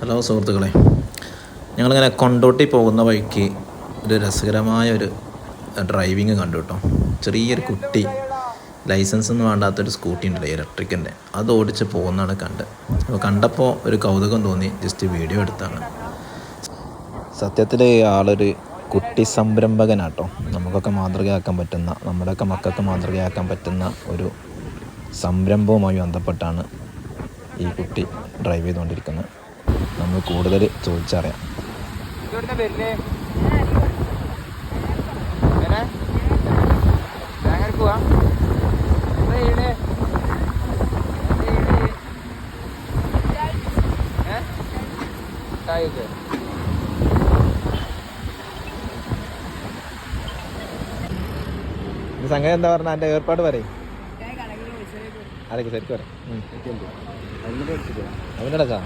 Hello സുഹൃത്തുക്കളെ. ഞങ്ങളിങ്ങനെ കൊണ്ടോട്ടി പോകുന്ന വഴിക്ക് ഒരു രസകരമായ ഒരു ഡ്രൈവിങ് കണ്ടു കേട്ടോ ചെറിയൊരു കുട്ടി ലൈസൻസ് ഒന്നും വേണ്ടാത്തൊരു സ്കൂട്ടി ഉണ്ടല്ലോ ഇലക്ട്രിക്കിന്റെ അത് ഓടിച്ച് പോകുന്നതാണ് കണ്ട്. അപ്പോൾ കണ്ടപ്പോൾ ഒരു കൗതുകം തോന്നി ജസ്റ്റ് വീഡിയോ എടുത്താണ്. സത്യത്തിൽ ആളൊരു കുട്ടി സംരംഭകനാട്ടോ. നമുക്കൊക്കെ മാതൃകയാക്കാൻ പറ്റുന്ന നമ്മുടെയൊക്കെ മക്കൾക്ക് മാതൃകയാക്കാൻ പറ്റുന്ന ഒരു സംരംഭവുമായി ബന്ധപ്പെട്ടാണ് ഈ കുട്ടി ഡ്രൈവ് ചെയ്തുകൊണ്ടിരിക്കുന്നത്. നമ്മൾ കൂടുതൽ ചോദിച്ചറിയാം. സംഗതി എന്താ പറഞ്ഞ? എന്റെ ഏർപ്പാട് പറയും. ആരൊക്കെ ശരിക്കും പറയാം. അതിനടക്കാ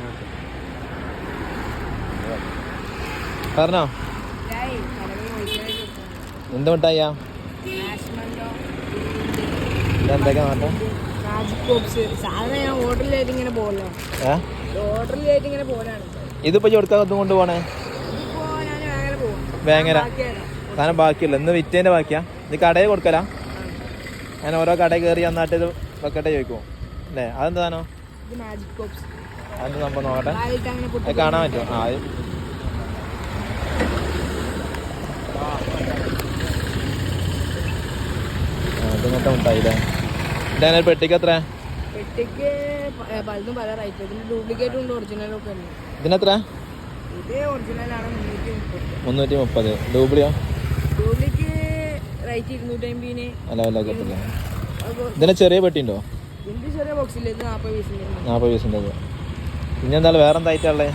പറഞ്ഞോ എന്ത് മിഠായിയാ? മാറ്റം ഇതിപ്പോ കൊടുക്കാൻ ഒന്നും അങ്ങനെ പോകും വേങ്ങര സാധനം ബാക്കിയല്ല? ഇന്ന് വിറ്റേന്റെ ബാക്കിയാ. ഇത് കടയിൽ കൊടുക്കലാ? ഞാൻ ഓരോ കടയിൽ കയറി നന്നായിട്ട് ഇത് വെക്കട്ടെ ചോദിക്കുവോ അല്ലേ? അതെന്താ അതെന്താ സംഭവം നോക്കട്ടെ. അത് കാണാൻ പറ്റുമോ? ആ അത്. ഇത് പെട്ടിക്ക് എത്ര പെട്ടിക്ക് പലതും പല റേറ്റ് ഇതിന് ഡ്യൂപ്ലിക്കേറ്റും ഉണ്ട് ഒറിജിനലും ഒക്കെ ഉണ്ട്. ഇതിനെത്ര ഇത് ഒറിജിനലാണ് മുന്നൂറ്റി മുപ്പത് മുന്നൂറ്റി മുപ്പത് ഡൂബിളിയോ ഡ്യൂപ്ലിക്ക് റേറ്റ് ഇരുന്നൂറ്റി അമ്പതിന് അല്ല വല്ല കിട്ടില്ല ഇതിന് ചെറിയ പെട്ടി ഉണ്ടോ? ഇതിന്റെ ചെറിയ ബോക്സിൽ ഇത് നാൽപ്പത് പീസിന്റെ നാൽപ്പത് പീസിന്റെ പിന്നെ എന്തായാലും വേറെ എന്താ ഐറ്റമുള്ളത്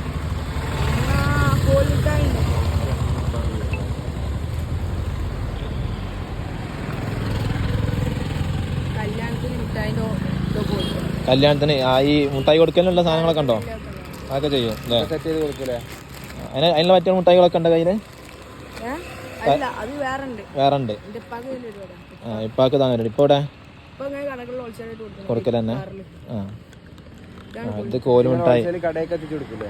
കല്യാണത്തിന് ആ ഈ മുട്ടായി കൊടുക്കലുള്ള സാധനങ്ങളൊക്കെ ഉണ്ടോ? അതൊക്കെ ചെയ്യും? അല്ലേ? സെറ്റ് ചെയ്ത് കൊടുക്കൂലേ? അതിന് അതിനുള്ള പറ്റിയ മുട്ടായികളൊക്കെ ഉണ്ട് കയ്യിൽ? വേറെ ഉണ്ട് ആ ഇപ്പാക്ക് ഇവിടെ ഇപ്പൊ. ആ ഇതാണ് ആ, ഇത് കോലമുണ്ടായി കടയൊക്കെ എത്തിച്ച് അല്ലേ?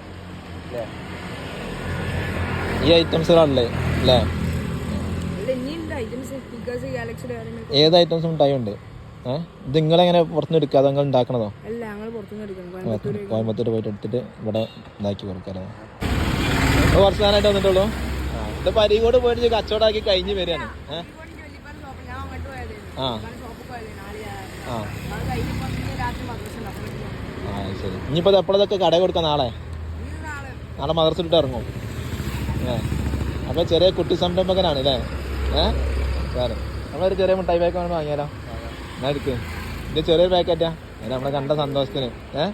ഈ ഏത് ഐറ്റംസ് മിഠായി ഉണ്ട്? ഏഹ് ഇത് നിങ്ങളെങ്ങനെ പുറത്തുനിന്ന് എടുക്കുക നിങ്ങൾ ഉണ്ടാക്കണതോ? കോയമ്പത്തൂർ പോയിട്ട് എടുത്തിട്ട് ഇവിടെ ഇതാക്കി കൊടുക്കാറോ കുറച്ച് നേരമായിട്ട് വന്നിട്ടുള്ളൂ. ഇത് പരീകോട് പോയിട്ട് കച്ചവടമാക്കി കഴിഞ്ഞ് വരികയാണ്. ഏഹ് ഞാൻ അങ്ങോട്ട് പോയത് ആ. ആ അത് കഴിഞ്ഞപ്പോൾ പിന്നെ രാത്രി മദ്രസ ഉണ്ട് അപ്പോൾ വീട്ടിൽ വന്നു. ആ ശരി ഇനിയിപ്പോൾ ഇത് എപ്പോഴതൊക്കെ കട കൊടുക്കാം നാളെ? നാളെ മദർസിട്ട് ഇറങ്ങും. ഏ? അപ്പോൾ ചെറിയ കുട്ടി സംരംഭകനാണ് അല്ലേ ഏ? സാറ് നമ്മളൊരു ചെറിയ മിഠായി പാക്ക് വേണം വാങ്ങിയാലോ? എന്നാ എടുക്ക്. ഇത് ചെറിയൊരു പാക്കറ്റാ അത് നമ്മളെ കണ്ട സന്തോഷത്തിന്. ഏ?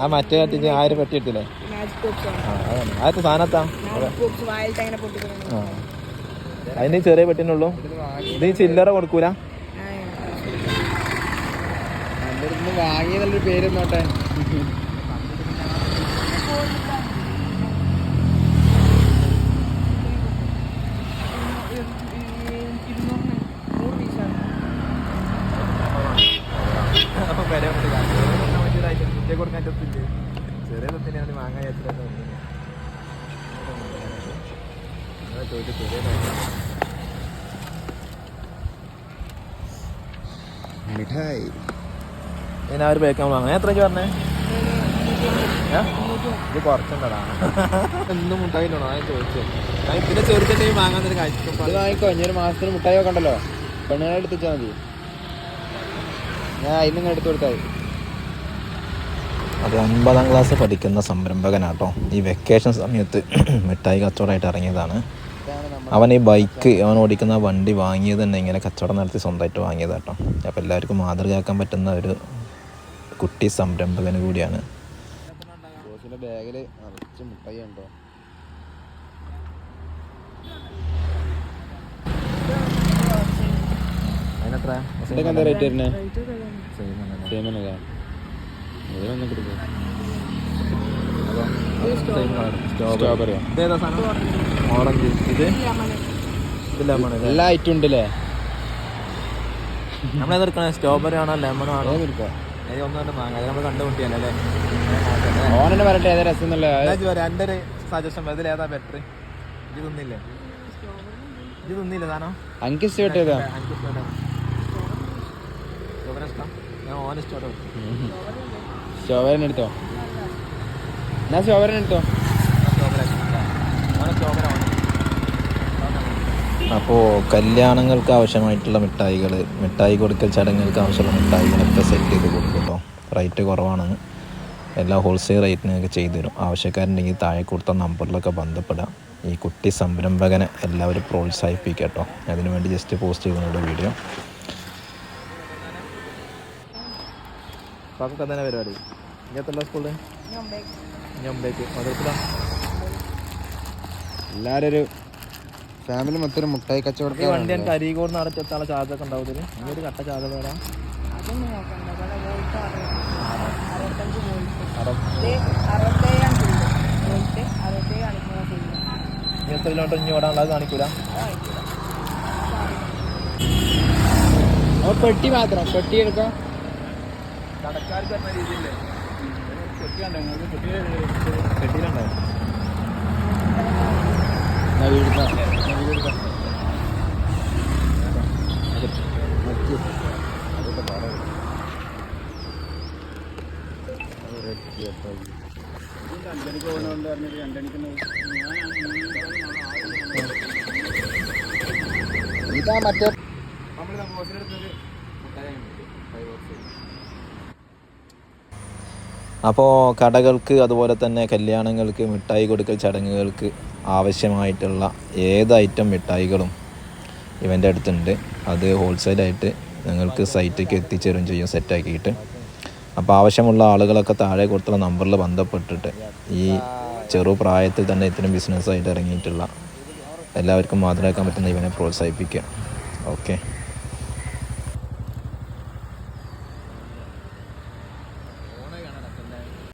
ആ മറ്റേ കട്ടി ആരും പെട്ടി ഇട്ടില്ലേ ആദ്യത്തെ സാധനത്താ? അതിന് ചെറിയ പെട്ടിനുള്ളൂ ഇത് ചില്ലറ കൊടുക്കൂല? വാങ്ങിയ നല്ലൊരു പേര് നോട്ടെ മിഠായി ഞാൻ ആ ഒരു പേക്കാൻ വാങ്ങാൻ എത്ര പറഞ്ഞേ? ഇത് കുറച്ചുണ്ടടാ എന്ത് മുട്ടായില്ലോ ഞാൻ ചോദിച്ചു. ഞാൻ പിന്നെ ചെറുതിട്ട് വാങ്ങാൻ ഒരു കാഴ്ച വാങ്ങിക്കോ. ഇനി ഒരു മാസത്തിന് മുട്ടായി ഒക്കെ ഉണ്ടല്ലോ. പെണ്ണുങ്ങളെ എടുത്ത് വെച്ചാൽ മതി. ഞാൻ അതിന് എടുത്തു കൊടുത്താൽ അത് ഒൻപതാം ക്ലാസ് പഠിക്കുന്ന സംരംഭകനാട്ടോ. ഈ വെക്കേഷൻ സമയത്ത് മിഠായി കച്ചവടമായിട്ട് ഇറങ്ങിയതാണ്. അവൻ ഈ ബൈക്ക് അവൻ ഓടിക്കുന്ന വണ്ടി വാങ്ങിയത് തന്നെ ഇങ്ങനെ കച്ചവടം നടത്തി സ്വന്തമായിട്ട് വാങ്ങിയതാട്ടോ. അപ്പോൾ എല്ലാവർക്കും മാതൃകയാക്കാൻ പറ്റുന്ന ഒരു കുട്ടി സംരംഭകന് കൂടിയാണ്. ബാഗിൽ നിറച്ച് മുട്ടായി ഉണ്ടോ? അതിനെത്ര എന്താ റേറ്റ് വരുന്നത്. സെയിം തന്നെ സാധനം? ഓറഞ്ച് ഇത്? എല്ലാ ഐറ്റം ഉണ്ടല്ലേ നമ്മളേതെടുക്കണേ സ്ട്രോബെറി ആണോ ലെമൺ ആണോ? തന്നെ വാങ്ങാം അത് നമ്മൾ കണ്ടുമുട്ടിയല്ലേ അല്ലേ? വരട്ടെ ഏതാ രസം എന്നുള്ള എന്റെ ഒരു സജഷൻ അതിൽ ഏതാ ബെറ്റർ ഇത് തിന്നില്ലേ? ഇത് തിന്നില്ല താനോ അങ്ക് ഇഷ്ടപ്പെട്ട ഏതാ ഞാൻ സ്റ്റോവറിന് എടുത്തോ? എന്നാ സ്റ്റോവറിന് എടുത്തോ? അപ്പോൾ കല്യാണങ്ങൾക്ക് ആവശ്യമായിട്ടുള്ള മിഠായികൾ മിഠായി കൊടുക്കൽ ചടങ്ങുകൾക്ക് ആവശ്യമുള്ള മിഠായികളൊക്കെ സെറ്റ് ചെയ്ത് കൊടുക്കും കേട്ടോ. റേറ്റ് കുറവാണ്. എല്ലാ ഹോൾസെയിൽ റേറ്റിനൊക്കെ ചെയ്തു തരും. ആവശ്യക്കാരുണ്ടെങ്കിൽ താഴെ കൊടുത്ത നമ്പറിലൊക്കെ ബന്ധപ്പെടാം ഈ കുട്ടി സംരംഭകനെ എല്ലാവരും പ്രോത്സാഹിപ്പിക്കുക കേട്ടോ. അതിനു വേണ്ടി ജസ്റ്റ് പോസ്റ്റ് ചെയ്യുന്നുണ്ട് വീഡിയോ പാക്കൊക്കെ തന്നെ പരിപാടി? ഇങ്ങനത്തെ സ്കൂളിൽ ഞമ്പേക്ക് എല്ലാരും ഒരു ഫാമിലി മൊത്തം ഒരു മുട്ടായി ഈ വണ്ടി കച്ചവടത്തിൽ എനിക്ക് അരീകോട് ചാർജ് ഒക്കെ ഉണ്ടാവും ഇതിന് ഒരു കട്ട ചാർജ് വരാം എത്ര കിലോമീറ്റർ ഇനി ഓടാനുള്ളത് കാണിക്കൂല? പെട്ടി മാത്രം. പെട്ടി എടുക്കാം. കടക്കാർക്ക് രീതിയില്ലേ ഇതാ മറ്റേ അപ്പോൾ കടകൾക്ക് അതുപോലെ തന്നെ കല്യാണങ്ങൾക്ക് മിഠായി കൊടുക്കൽ ചടങ്ങുകൾക്ക് ആവശ്യമായിട്ടുള്ള ഏത് ഐറ്റം മിഠായികളും ഇവന്റെ അടുത്തുണ്ട്. അത് ഹോൾസെയിലായിട്ട് നിങ്ങൾക്ക് സൈറ്റിലേക്ക് എത്തിച്ചേരും ചെയ്യും സെറ്റാക്കിയിട്ട് അപ്പോൾ ആവശ്യമുള്ള ആളുകളൊക്കെ താഴെ കൊടുത്തുള്ള നമ്പറിൽ ബന്ധപ്പെട്ടിട്ട് ഈ ചെറു പ്രായത്തിൽ തന്നെ ഇത്തരം ബിസിനസ്സായിട്ട് ഇറങ്ങിയിട്ടുള്ള എല്ലാവർക്കും മാതൃകാക്കാൻ പറ്റുന്ന ഇവനെ പ്രോത്സാഹിപ്പിക്കുക. ഓക്കെ.